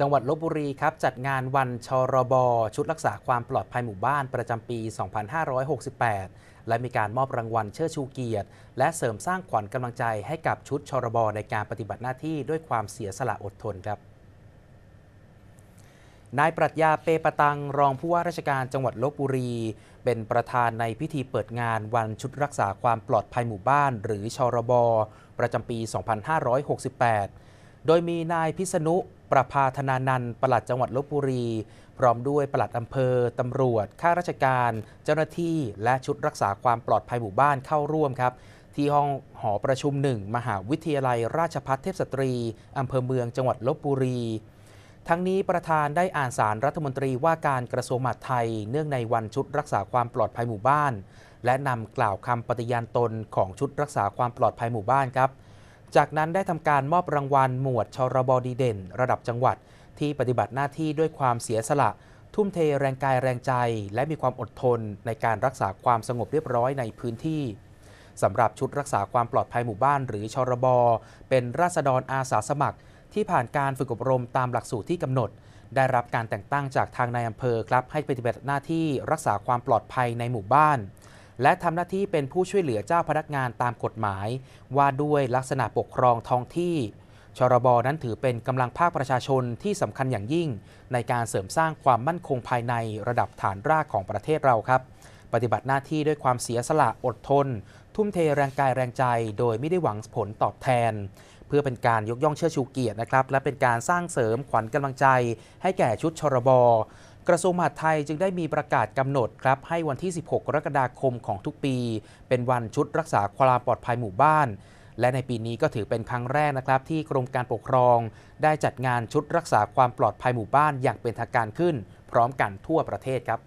จังหวัดลบบุรีครับจัดงานวันชรบ ชุดรักษาความปลอดภัยหมู่บ้านประจำปี 2568 และมีการมอบรางวัลเชิดชูเกียรติ และเสริมสร้างขวัญกำลังใจให้กับชุดชรบ ในการปฏิบัติหน้าที่ด้วยความเสียสละอดทนครับนายปรัชญาเปปตัง รองผู้ว่าราชการจังหวัดลบบุรี เป็นประธานในพิธีเปิดงานวันชุดรักษาความปลอดภัยหมู่บ้าน หรือชรบ ประจำปี 2568 โดยมีนายพิษณุประภาธนานันท์ปลัดจังหวัดลบบุรี พร้อมด้วยปลัดอำเภอ ตำรวจ ข้าราชการ เจ้าหน้าที่และชุดรักษาความปลอดภัยหมู่บ้านเข้าร่วมครับ ที่ห้องหอประชุมหนึ่งมหาวิทยาลัยราชภัฏเทพสตรีอำเภอเมืองจังหวัดลบบุรี ทั้งนี้ประธานได้อ่านสารรัฐมนตรีว่าการกระทรวงมหาดไทย เนื่องในวันชุดรักษาความปลอดภัยหมู่บ้าน และนำกล่าวคำปฏิญาณตนของชุดรักษาความปลอดภัยหมู่บ้านครับ จากนั้นได้ทำการมอบรางวัลหมวดชรบดีเด่น ระดับจังหวัด ที่ปฏิบัติหน้าที่ด้วยความเสียสละ ทุ่มเทแรงกายแรงใจ และมีความอดทนในการรักษาความสงบเรียบร้อยในพื้นที่สำหรับชุดรักษาความปลอดภัยหมู่บ้านหรือชรบเป็นราษฎรอาสาสมัคร ที่ผ่านการฝึกอบรมตามหลักสูตรที่กำหนด ได้รับการแต่งตั้งจากทางนายอำเภอครับให้ปฏิบัติหน้าที่รักษาความปลอดภัยในหมู่บ้าน และทำหน้าที่เป็นผู้ช่วยเหลือเจ้าพนักงานตามกฎหมาย ว่าด้วยลักษณะปกครองท้องที่ชรบนั้นถือเป็นกำลังภาคประชาชนที่สำคัญอย่างยิ่ง ในการเสริมสร้างความมั่นคงภายในระดับฐานรากของประเทศเราครับ ปฏิบัติหน้าที่ด้วยความเสียสละอดทน ทุ่มเทแรงกายแรงใจ โดยไม่ได้หวังผลตอบแทน เพื่อเป็นการยกย่องเชิดชูเกียรตินะครับ และเป็นการสร้างเสริมขวัญกำลังใจ ให้แก่ชุดชรบ กระทรวงมหาดไทยจึงได้มีประกาศกำหนดครับให้วันที่ 16 กรกฎาคมของทุกปี เป็นวันชุดรักษาความปลอดภัยหมู่บ้าน และในปีนี้ก็ถือเป็นครั้งแรกนะครับ ที่กรมการปกครอง ได้จัดงานชุดรักษาความปลอดภัยหมู่บ้านอย่างเป็นทางการขึ้น พร้อมกันทั่วประเทศครับ